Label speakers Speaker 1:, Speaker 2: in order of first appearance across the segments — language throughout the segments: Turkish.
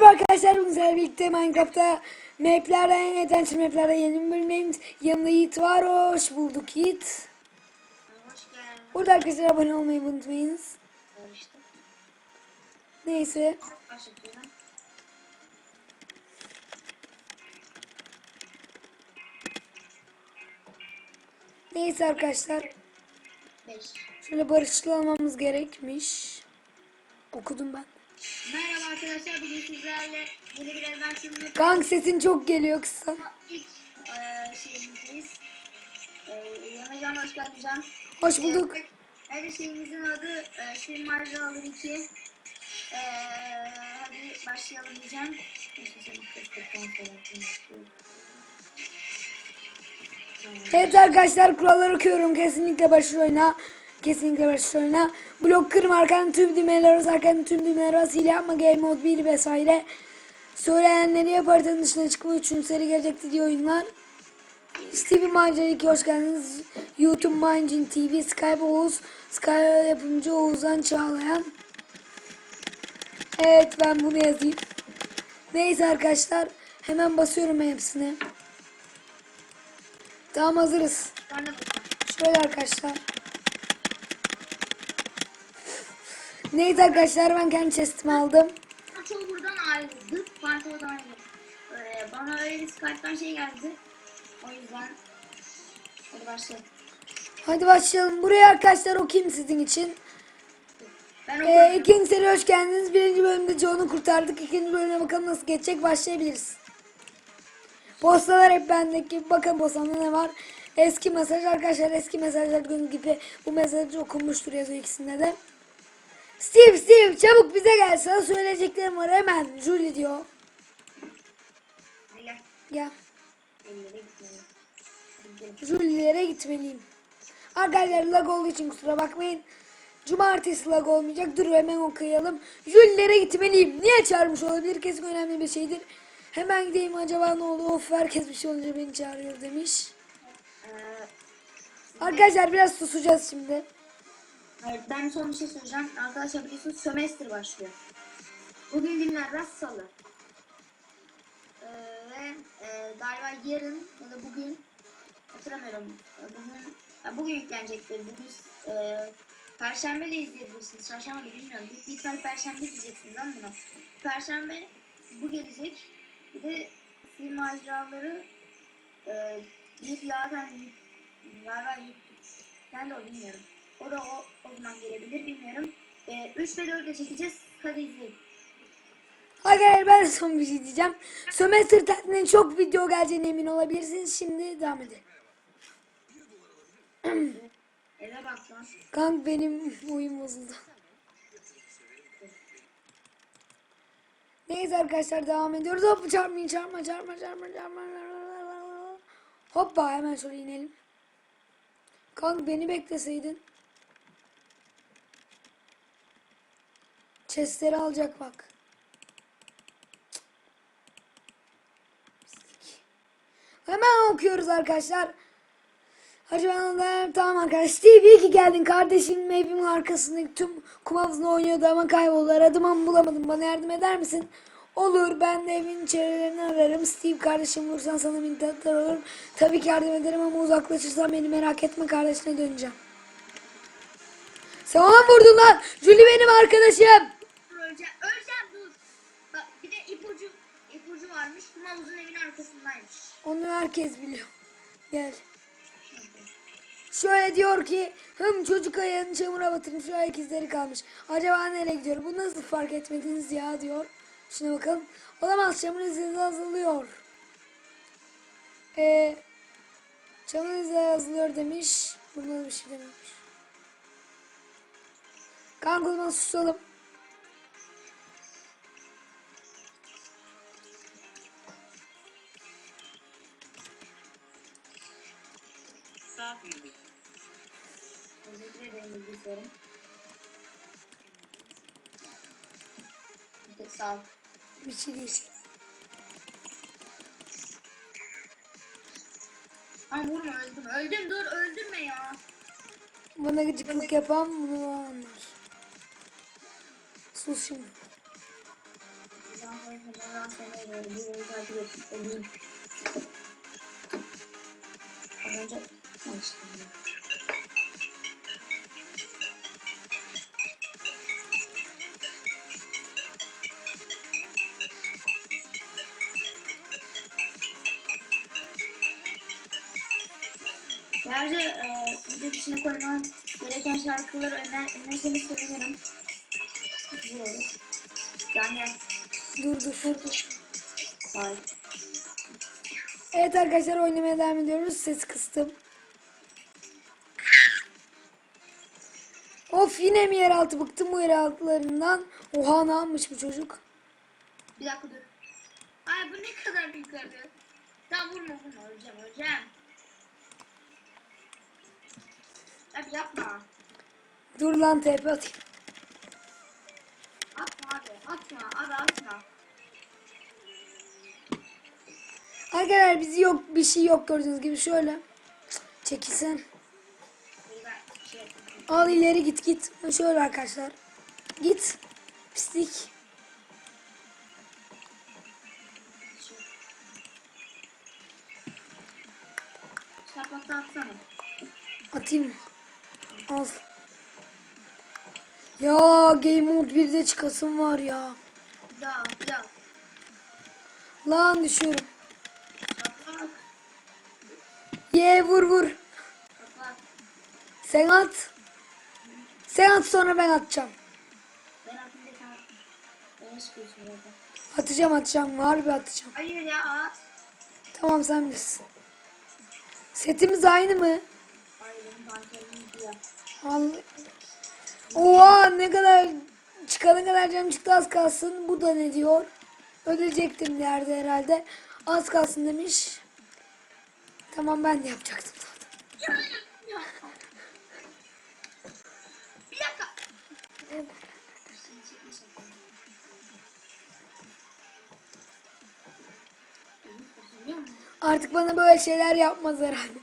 Speaker 1: Merhaba arkadaşlar sizlerle birlikte Minecraft'ta maplerden yeniden maplerden yeni bir bölümdeyiz. Yanımda Yiğit var. Hoş bulduk Yiğit.
Speaker 2: Hoş geldin.
Speaker 1: Burada arkadaşlar abone olmayı unutmayınız.
Speaker 2: İşte.
Speaker 1: Neyse. Neyse arkadaşlar.
Speaker 2: 5.
Speaker 1: Şöyle barışçıl olmamız gerekmiş. Okudum ben.
Speaker 2: Merhaba arkadaşlar. Bugün sizlerle yeni bir adventure'ın
Speaker 1: Kank sesin çok geliyor kısa.
Speaker 2: ilk eee şeyimizdeyiz. Eee Can hoş geldin Can.
Speaker 1: Hoş bulduk.
Speaker 2: Her şeyimizin adı eee Marjolaları 2. Eee hadi başlayalım diyeceğim. Neyse, sen kırk kırk on sonra.
Speaker 1: Evet arkadaşlar kuralları okuyorum. Kesinlikle başrol oyna. Kesinlikle oyna. Blok kırma arkanın tüm düğmeler arası arkanın tüm düğmeler arası hile yapma game mode 1 vesaire. Söyleyenleri yap haritanın dışına çıkma 3. seri gelecekti diye oyunlar. Stevie Mancini 2 hoş geldiniz. YouTube Mancin TV, Skype Oğuz, Skype yapımcı Oğuzhan Çağlayan. Evet ben bunu yazayım. Neyse arkadaşlar hemen basıyorum hepsine. Tamam hazırız. Şöyle arkadaşlar. Neyse arkadaşlar ben kendi chestimi aldım.
Speaker 2: Çoğu buradan ayrıldı. Pantolondan ayrıldı. Ee, bana öyle bir Skype'dan şey geldi. O yüzden hadi başlayalım.
Speaker 1: Hadi başlayalım. Buraya arkadaşlar okuyayım sizin için.
Speaker 2: Ben
Speaker 1: Ee, ikinci seri hoş geldiniz. Birinci bölümde John'u kurtardık. İkinci bölüme bakalım nasıl geçecek. Başlayabiliriz. Postalar hep bendeki. Bakın postamda ne var. Eski mesaj arkadaşlar. Eski mesajlar gün gibi bu mesajı okunmuştur yazıyor ikisinde de. Steve Steve çabuk bize gel. Sana söyleyeceklerim var hemen. Julie diyor.
Speaker 2: Gel.
Speaker 1: Gel. Julilere gitmeliyim. Arkadaşlar lag olduğu için kusura bakmayın. Cumartesi lag olmayacak. Dur hemen okuyalım. Julilere gitmeliyim. Niye çağırmış olabilir? Kesin önemli bir şeydir. Hemen gideyim acaba ne oldu? Of herkes bir şey olunca beni çağırıyor demiş.
Speaker 2: Ee,
Speaker 1: Arkadaşlar biraz susacağız şimdi.
Speaker 2: Ben son bir şey söyleyeceğim. Arkadaşlar biliyorsunuz sömestr başlıyor. Bugün günlerden salı. Ee, ve e, galiba yarın ya da bugün hatırlamıyorum. Bugün, ya bugün yüklenecektir. Bugün e, Perşembe de izleyebilirsiniz. Çarşamba da bilmiyorum. Büyük bir ihtimalle Perşembe diyeceksiniz lan buna. Perşembe bu gelecek. Bir de film maceraları e, bir zaten galiba ben de o bilmiyorum. O da o, zaman gelebilir bilmiyorum. E, 3 ve 4 de çekeceğiz. Hadi izleyin.
Speaker 1: Arkadaşlar ben son bir şey diyeceğim. Sömestr tatilinde çok video geleceğine emin olabilirsiniz. Şimdi devam edelim.
Speaker 2: Eve bak lan.
Speaker 1: Kank benim uyum bozuldu. Neyse arkadaşlar devam ediyoruz. Hop çarpmayın çarpma çarpma çarpma çarpma. Hoppa hemen şöyle inelim. Kank beni bekleseydin. Chestleri alacak bak. Hemen okuyoruz arkadaşlar. Hacı ben de tamam arkadaşlar. Steve iyi ki geldin. Kardeşim evimin arkasındaki tüm kum havuzunda oynuyordu ama kayboldu. Aradım ama bulamadım. Bana yardım eder misin? Olur ben de evin çevrelerini ararım. Steve kardeşim vursan sana minnettar olurum. Tabii ki yardım ederim ama uzaklaşırsan beni merak etme kardeşine döneceğim. Sen ona vurdun lan? Julie benim arkadaşım.
Speaker 2: Öleceğim. Öleceğim dur. Bak bir de ipucu ipucu varmış. Kum havuzun evin arkasındaymış.
Speaker 1: Onu herkes biliyor. Gel. Şöyle diyor ki hım çocuk ayağını çamura batırmış ayak izleri kalmış. Acaba nereye gidiyor? Bu nasıl fark etmediniz ya diyor. Şuna bakalım. Olamaz çamur izleri azalıyor. Ee, çamur izleri azalıyor demiş. Da bir şey dememiş. Kanka o susalım.
Speaker 2: Sağ büyüdük. Teşekkür ederim bilgisayarım. Sağ ol.
Speaker 1: Bir şey değil.
Speaker 2: Ama vurma öldüm. Öldüm dur öldürme ya.
Speaker 1: Bana gıcıklık yapan bunu anlar. Sus şimdi.
Speaker 2: Önce. Ayrıca e, video dışına koyman gereken şarkıları öner önerseniz sevinirim. Güzel olur. Yani
Speaker 1: Dur dur.
Speaker 2: dur.
Speaker 1: Evet arkadaşlar oynamaya devam ediyoruz. Ses kıstım. Of yine mi yeraltı bıktım bu yeraltılarından. Oha ne yapmış bu çocuk?
Speaker 2: Bir dakika dur. Ay bu ne kadar büyük abi. Tamam vurma vurma öleceğim öleceğim. Abi yapma.
Speaker 1: Dur lan TP atayım.
Speaker 2: Atma abi atma abi atma.
Speaker 1: Arkadaşlar bizi yok bir şey yok gördüğünüz gibi şöyle. Cık, Al ileri git git. Şöyle arkadaşlar. Git. Pislik.
Speaker 2: Şaplakta atsana.
Speaker 1: Atayım. Al. Ya Game Mode 1'de çıkasım var ya.
Speaker 2: Bir daha.
Speaker 1: Lan düşüyorum.
Speaker 2: Şaplak.
Speaker 1: Ye vur vur.
Speaker 2: Şaplak.
Speaker 1: Sen at. Sen at sonra ben atacağım.
Speaker 2: Ben atınca sen beni sıkıyorsun zaten.
Speaker 1: Atacağım atacağım. Harbi atacağım.
Speaker 2: Hayır ya at.
Speaker 1: Tamam sen bilirsin. Setimiz aynı mı? Al. Oha ne kadar çıkana kadar canım çıktı az kalsın. Bu da ne diyor? Ölecektim yerde herhalde. Az kalsın demiş. Tamam ben de yapacaktım zaten. Artık bana böyle şeyler yapmaz herhalde.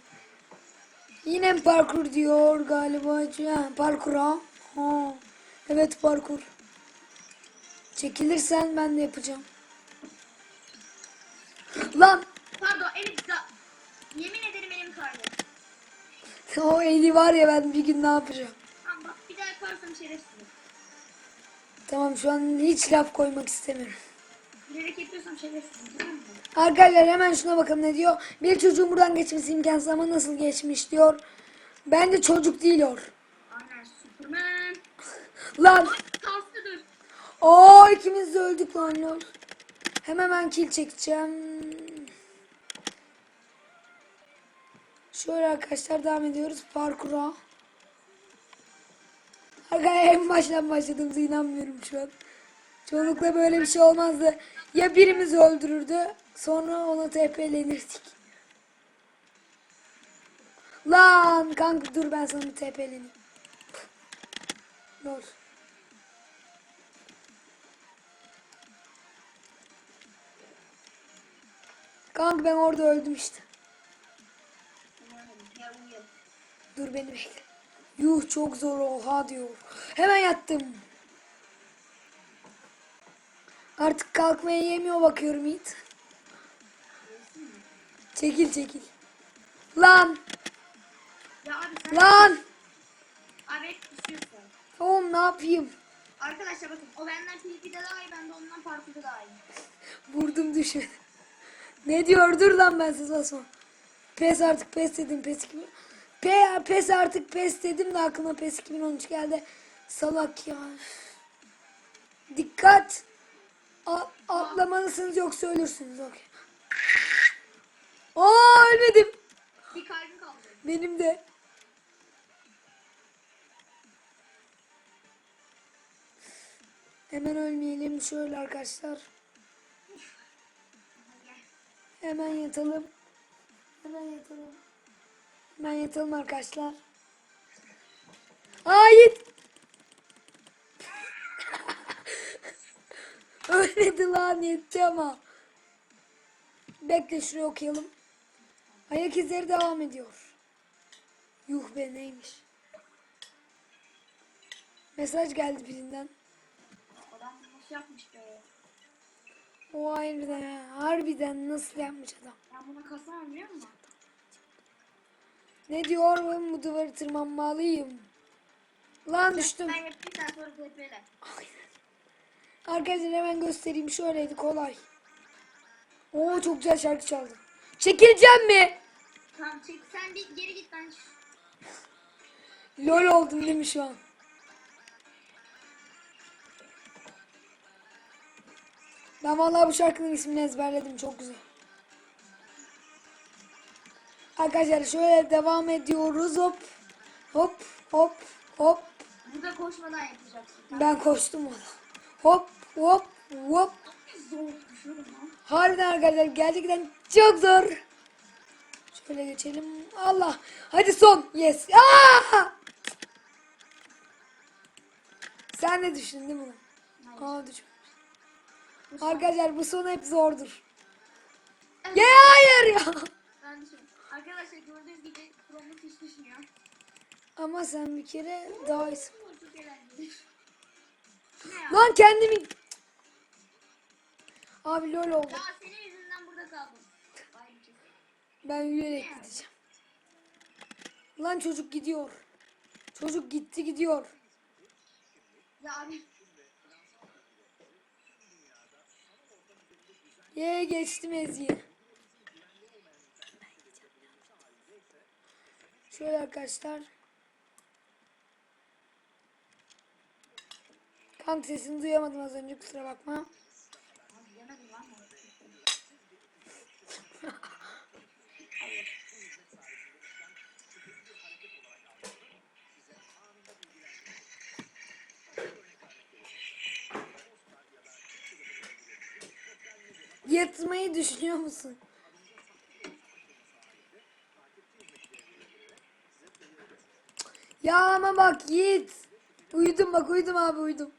Speaker 1: Yine parkur diyor galiba. Ha, parkur ha. ha. Evet parkur. Çekilirsen ben de yapacağım. Lan
Speaker 2: Pardon evet da. Yemin ederim elim kaydı.
Speaker 1: o eli var ya ben bir gün ne yapacağım.
Speaker 2: Tamam bak bir daha yaparsam şerefsizim.
Speaker 1: Tamam şu an hiç laf koymak istemiyorum.
Speaker 2: Bilerek yapıyorsam şerefsizim tamam mı?
Speaker 1: Arkadaşlar hemen şuna bakın ne diyor. Bir çocuğun buradan geçmesi imkansız ama nasıl geçmiş diyor. Bence çocuk değil o.
Speaker 2: Aynen Superman.
Speaker 1: Lan.
Speaker 2: Kalsı dur.
Speaker 1: Oo ikimiz de öldük lan lol. Hemen ben kill çekeceğim. Şöyle arkadaşlar devam ediyoruz parkura. Arkadaşlar en baştan başladığımıza inanmıyorum şu an. Çoğunlukla böyle bir şey olmazdı. Ya birimiz öldürürdü sonra ona TP'lenirdik. Lan kanka dur ben sana bir TP'leneyim. Lol. Kanka ben orada öldüm işte. Dur beni bekle. Yuh çok zor oha diyor. Hemen yattım. Artık kalkmaya yemiyor bakıyorum Yiğit. Çekil çekil. Lan
Speaker 2: Ya abi sen
Speaker 1: lan.
Speaker 2: abi hep düşüyorsun.
Speaker 1: Oğlum ne yapayım?
Speaker 2: Arkadaşlar bakın o benden PvP'de daha iyi ben de ondan parkurda daha iyi.
Speaker 1: Vurdum düşmedi. Ne diyor dur lan ben size basma. Pes artık pes dedim pes 2000. Pe, pes artık pes dedim de aklıma pes 2013 geldi. Salak ya. Dikkat. A- atlamalısınız yoksa ölürsünüz. Okey. Aa ölmedim.
Speaker 2: Bir kalbim kaldı.
Speaker 1: Benim de. Hemen ölmeyelim şöyle arkadaşlar. Hemen yatalım. Hemen yatalım. Hemen yatalım arkadaşlar. Hayır. Ölmedi lan yetti ama. Bekle şuraya okuyalım. Ayak izleri devam ediyor. Yuh be neymiş. Mesaj geldi birinden.
Speaker 2: Adam nasıl yapmış be?
Speaker 1: O harbiden ya. Harbiden nasıl yapmış adam.
Speaker 2: Ben buna kasamam biliyor musun?
Speaker 1: Ne diyor ben bu duvarı tırmanmalıyım. Lan düştüm.
Speaker 2: Ben yapayım sen sonra tepele.
Speaker 1: Arkadaşlar hemen göstereyim. Şöyleydi kolay. Oo çok güzel şarkı çaldı. Çekileceğim mi?
Speaker 2: Tamam çek sen bir geri git ben.
Speaker 1: Lol oldum değil mi şu an? Ben vallahi bu şarkının ismini ezberledim. Çok güzel. Arkadaşlar şöyle devam ediyoruz. Hop. Hop. Hop. Hop.
Speaker 2: Burada koşmadan yapacaksın.
Speaker 1: Ben koştum ona. Hop. Hop. Hop.
Speaker 2: Zor.
Speaker 1: Harbiden arkadaşlar gerçekten çok zor. Şöyle geçelim. Allah. Hadi son. Yes. Aa! Sen de düştün değil mi?
Speaker 2: Hayır.
Speaker 1: Aa düşmüş. Arkadaşlar bu son hep zordur. Ya hayır ya.
Speaker 2: Gördüğünüz gibi Chromebook hiç düşmüyor.
Speaker 1: Ama sen bir kere daha iyisin. Lan kendimi... Abi lol oldu.
Speaker 2: Ya senin yüzünden burada kaldım.
Speaker 1: Ben yürüyerek gideceğim. Lan çocuk gidiyor. Çocuk gitti gidiyor.
Speaker 2: Ya abi.
Speaker 1: Ye geçtim Ezgi'yi. Şöyle arkadaşlar. Kanka sesini duyamadım az önce kusura bakma. Yatmayı düşünüyor musun? Ya ama bak Yiğit. Uyudum bak uyudum abi uyudum.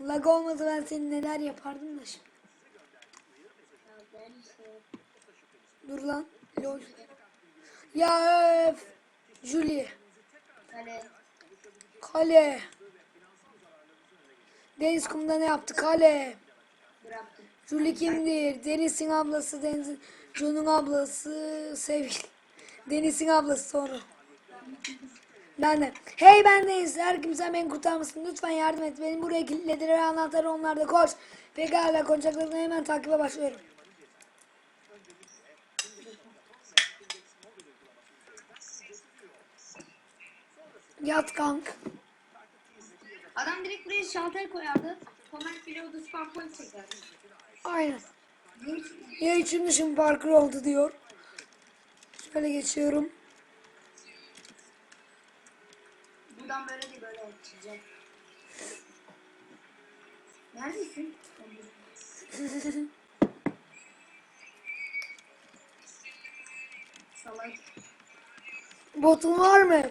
Speaker 1: Lag olmadı ben senin neler yapardım da şimdi. Dur lan. Lol. Ya öf. Julie.
Speaker 2: Böyle
Speaker 1: Kale. Deniz kumda ne yaptı? Kale.
Speaker 2: bıraktım.
Speaker 1: Julie kimdir? Deniz'in ablası, Deniz'in John'un ablası, Sevil. Deniz'in ablası sonra. Ben de. Hey ben Deniz. Her kimse beni kurtarmasın. Lütfen yardım et. Benim buraya kilitlediler ve anahtarı onlarda. Koş. Pekala konuşacaklarını hemen takibe başlıyorum. Yat kank.
Speaker 2: Adam direkt buraya şalter koyardı. Comment bloğda spam point çekerdi.
Speaker 1: Aynen. Ya üçün dışım parkur oldu diyor. Şöyle geçiyorum.
Speaker 2: Buradan böyle değil böyle çizecek. Neredesin? Salak.
Speaker 1: Botun var mı?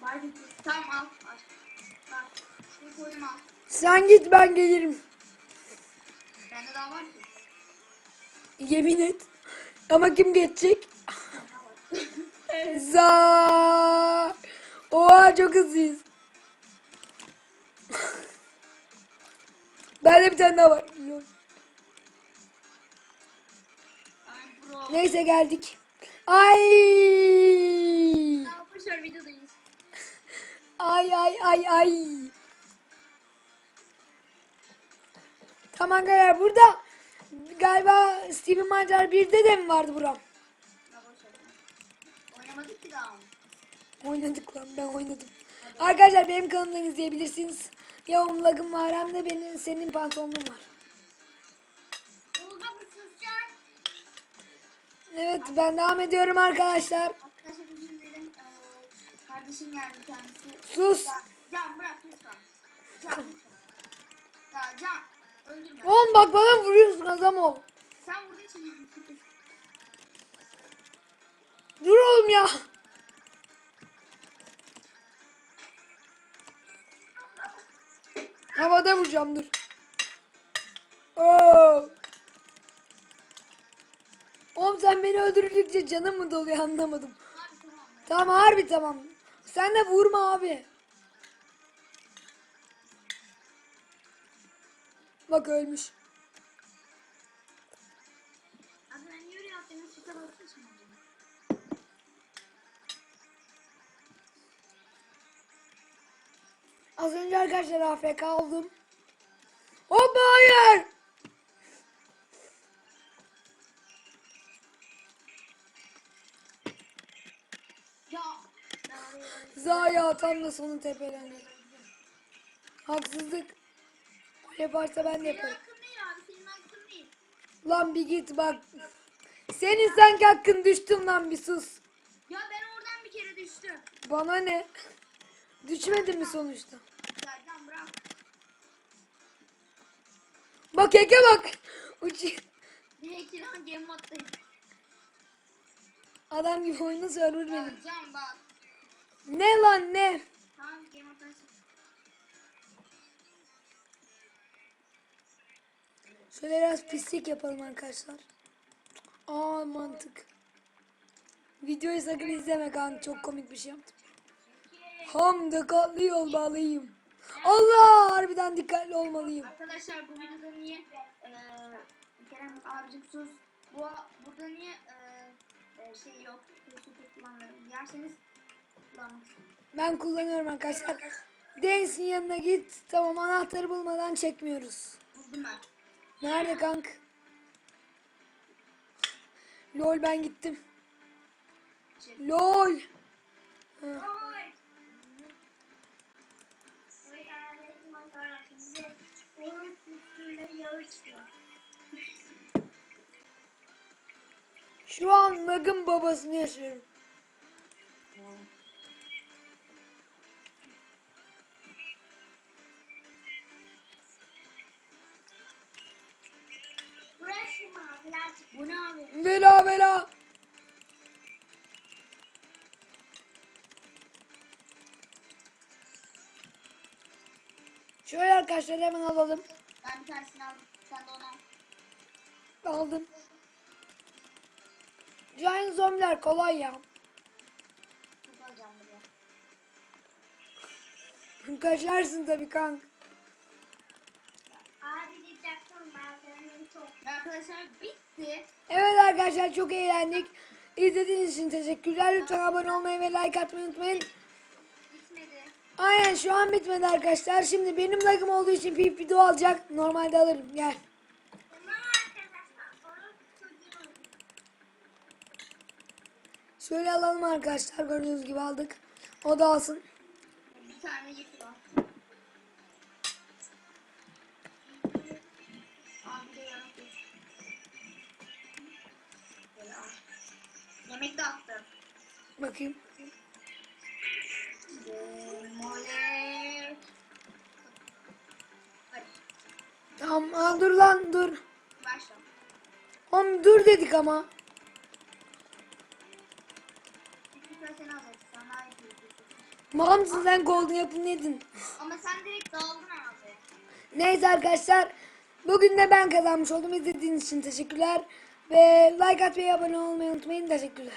Speaker 2: Var Tamam al. Al. Bak. Şunu koydum al.
Speaker 1: Sen git ben gelirim.
Speaker 2: Bende daha var ki.
Speaker 1: Yemin et. Ama kim geçecek? Za. Oha çok hızlıyız. Bende bir tane daha var. Neyse geldik. Ay. Ay ay ay ay. Tamam arkadaşlar burada galiba Steven Macar 1'de de mi vardı buram? Oynadık lan ben oynadım. Arkadaşlar benim kanalımdan izleyebilirsiniz. Ya onun lagım var hem de benim senin pantolonun var. Evet ben devam ediyorum arkadaşlar.
Speaker 2: Kardeşim geldi kendisi.
Speaker 1: Sus.
Speaker 2: Can bırak lütfen. Can lütfen. Ya Can öldürme.
Speaker 1: Oğlum bak bana vuruyorsun adam ol.
Speaker 2: Sen burada için
Speaker 1: Dur oğlum ya. Havada vuracağım dur. Oo. Oğlum sen beni öldürdükçe canım mı doluyor anlamadım.
Speaker 2: Tamam
Speaker 1: harbi tamam. Sen de vurma abi. Bak ölmüş. Az önce arkadaşlar AFK oldum. Hoppa hayır.
Speaker 2: Ya.
Speaker 1: Zaya tam da sonu tepelendi. Haksızlık. O yaparsa ben de yaparım. Lan bir git bak. Senin sanki hakkın düştüm lan bir sus.
Speaker 2: Ya ben oradan bir kere düştüm.
Speaker 1: Bana ne? Düşmedin mi sonuçta?
Speaker 2: Bırak.
Speaker 1: Bak Eke bak.
Speaker 2: Direkt.
Speaker 1: Adam gibi oyunu server benim.
Speaker 2: Ya Can bak.
Speaker 1: Ne lan ne?
Speaker 2: Tamam.
Speaker 1: Şöyle biraz pislik yapalım arkadaşlar. Aa mantık. Videoyu sakın izleme kanka çok komik bir şey yaptım. Ham dikkatli yol bağlayayım. Allah harbiden dikkatli olmalıyım.
Speaker 2: Arkadaşlar bu videoda niye eee Kerem abicim sus. Bu burada niye e, şey yok. Kullanmıyorum. Derseniz kullanmak
Speaker 1: Ben kullanıyorum arkadaşlar. Deniz'in yanına git. Tamam anahtarı bulmadan çekmiyoruz.
Speaker 2: buldum ben.
Speaker 1: Nerede kank? Lol ben gittim. Lol. Ha. Şu an Nag'ın babasını yaşıyorum. Bela bela. Şöyle arkadaşlar hemen alalım.
Speaker 2: Ben bir tanesini aldım. Sen de onu al.
Speaker 1: Aldım. Giant zombiler kolay ya. Kaçarsın tabii kank.
Speaker 2: Abi diyecektim ben çok. Arkadaşlar bitti.
Speaker 1: Evet arkadaşlar çok eğlendik. İzlediğiniz için teşekkürler. Lütfen abone olmayı ve like atmayı unutmayın. Aynen şu an bitmedi arkadaşlar. Şimdi benim lagım olduğu için pip video alacak. Normalde alırım. Gel. Şöyle alalım arkadaşlar. Gördüğünüz gibi aldık. O da alsın.
Speaker 2: Bir tane. Yemek de attım.
Speaker 1: Bakayım. Tamam dur lan dur.
Speaker 2: başla.
Speaker 1: Oğlum dur dedik ama. Mal mısın sen golden yapını yedin.
Speaker 2: Ama sen direkt dağıldın abi.
Speaker 1: Neyse arkadaşlar. Bugün de ben kazanmış oldum. İzlediğiniz için teşekkürler. Ve like atmayı abone olmayı unutmayın. Teşekkürler.